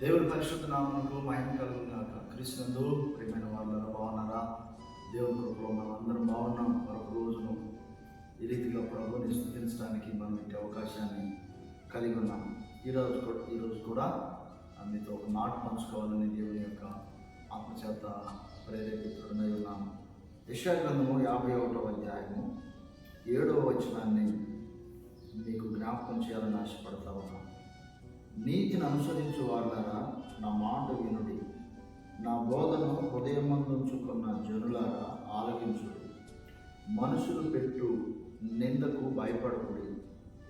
దేవుని పరిశుద్ధ నామకు మహిమ కలుగునాక క్రీస్తునందు ప్రియమైన వాళ్ళ బాగున్నారా? దేవుని కృపలో మనం అందరం బాగున్నాం. మరొక రోజును ఈ రీతిగా ప్రభుని స్థుతించడానికి మనం ఇంటి అవకాశాన్ని కలిగి ఉన్నాం. ఈరోజు కూడా ఈరోజు కూడా మీతో ఒక మాట పంచుకోవాలని దేవుని యొక్క ఆత్మచేత ప్రేరేపితుడై ఉన్నాము యశాగ్రంథము యాభై ఒకటో అధ్యాయము ఏడవ వచనాన్ని మీకు జ్ఞాపకం చేయాలని ఆశపడతా ఉన్నాను నీతిని అనుసరించు వాళ్ళారా నా మాట వినుడి. నా బోధను హృదయమందుంచుకున్న జనులారా ఆలకించుడు. మనుషులు పెట్టు నిందకు భయపడకుడి.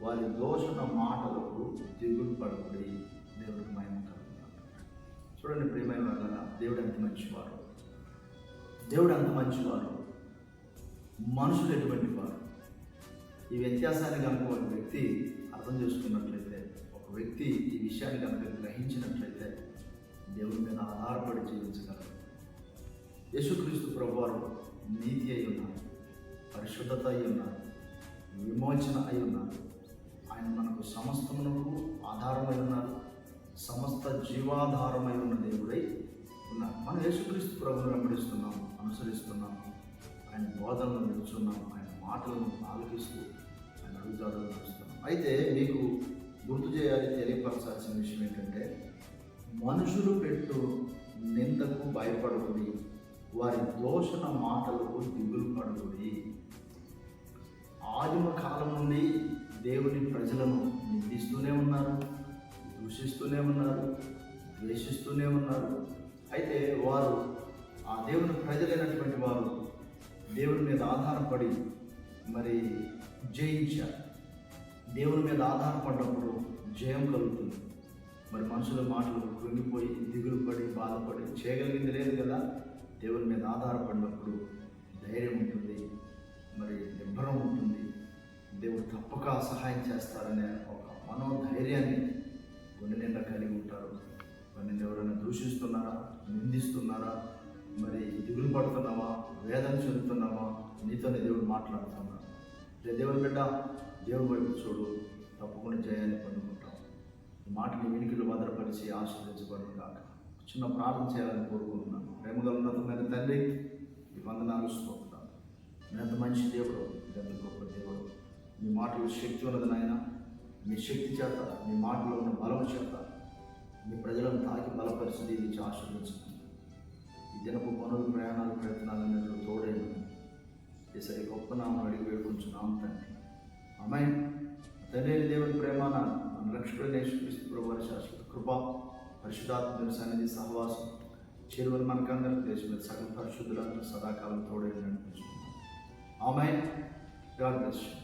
వారి దోషణ మాటలకు దిగులు పడకుడి దేవుడికి మహిమ చూడండి ప్రేమైన వాళ్ళ దేవుడు ఎంత మంచివారు. దేవుడు ఎంత మంచివారు. మనుషులు ఎటువంటి వారు. ఈ వ్యత్యాసాన్ని కనుక వ్యక్తి అర్థం చేసుకున్నట్లయితే వ్యక్తి ఈ విషయాన్ని కనుక గ్రహించినట్లయితే దేవుని మీద ఆధారపడి జీవించగలరు యేసుక్రీస్తు ప్రభువారు నీతి అయి ఉన్నారు పరిశుద్ధత అయి ఉన్నారు విమోచన అయి ఉన్నారు. ఆయన మనకు సమస్తమునకు ఆధారమై ఉన్నారు సమస్త జీవాధారమై ఉన్న దేవుడై ఉన్నారు. మనం యేసుక్రీస్తు ప్రభుని వెంబడిస్తున్నాము అనుసరిస్తున్నాము ఆయన బోధనలు నిలుచున్నాము ఆయన మాటలను ఆలకిస్తూ ఆయన అడుగుజాడలు నడుస్తున్నాం. అయితే మీకు గుర్తు చేయాలి తెలియపరచాల్సిన విషయం ఏంటంటే మనుషులు పెట్టు నిందకు భయపడుకుని వారి దోషణ మాటలకు దిగులు పడుకుని ఆదిమ కాలం నుండి దేవుని ప్రజలను నిందిస్తూనే ఉన్నారు దూషిస్తూనే ఉన్నారు ద్వేషిస్తూనే ఉన్నారు. అయితే వారు ఆ దేవుని ప్రజలైనటువంటి వారు దేవుని మీద ఆధారపడి మరి జయించారు. దేవుని మీద ఆధారపడినప్పుడు జయం కలుగుతుంది. మరి మనుషుల మాటలు కృంగిపోయి దిగులు పడి బాధపడి చేయగలిగింది లేదు కదా? దేవుని మీద ఆధారపడినప్పుడు ధైర్యం ఉంటుంది. మరి నిబ్బరం ఉంటుంది. దేవుడు తప్పక సహాయం చేస్తారనే ఒక మనోధైర్యాన్ని గుండె నిండా కలిగి ఉంటారు. మరి ఎవరైనా దూషిస్తున్నారా? నిందిస్తున్నారా? మరి దిగులు పడుతున్నావా? వేదన చెందుతున్నావా? నీతోనే దేవుడు మాట్లాడుతున్నాడు. దేవుని బిడ్డ దేవుని వైపు చూడు తప్పకుండా జయాన్ని పొందుకుంటాం. ఈ మాటని వెనుకలు భద్రపరిచి ఆశీర్వదించబడును కాక చిన్న ప్రార్థన చేయాలని కోరుకుంటున్నాను. ప్రేమగా ఉన్నతమైన తండ్రి ఈ వందనాలు స్తోత్రాలు. ఎంత మంచి దేవుడు ఎంత గొప్ప దేవుడు. మీ మాటలు శక్తి ఉన్నది నాయన. మీ శక్తి చేత మీ మాటలో ఉన్న బలం చేత మీ ప్రజలను తాకి బలపరిచి దీవించి ఆశీర్వదించుకుంది ఈ దినపు పనులు ప్రయాణాలు ప్రయత్నాలు తోడైన గొప్ప నామం అడిగి వేడుకుంటున్నాం తండ్రి. అమ్మాయి తండ్రి దేవుని ప్రేమ నా రక్షకుడైన యేసుక్రీస్తు ప్రభు వారి శాశ్వత కృప పరిశుధాత్మ సన్నిధి సహవాసం చేరువని మనకందరం దేశం మీద సకల పరిశుద్ధులందరూ సదాకాలం తోడైన నడిపించుకున్నాం ఆమె గాడ్ బ్లెస్ యూ.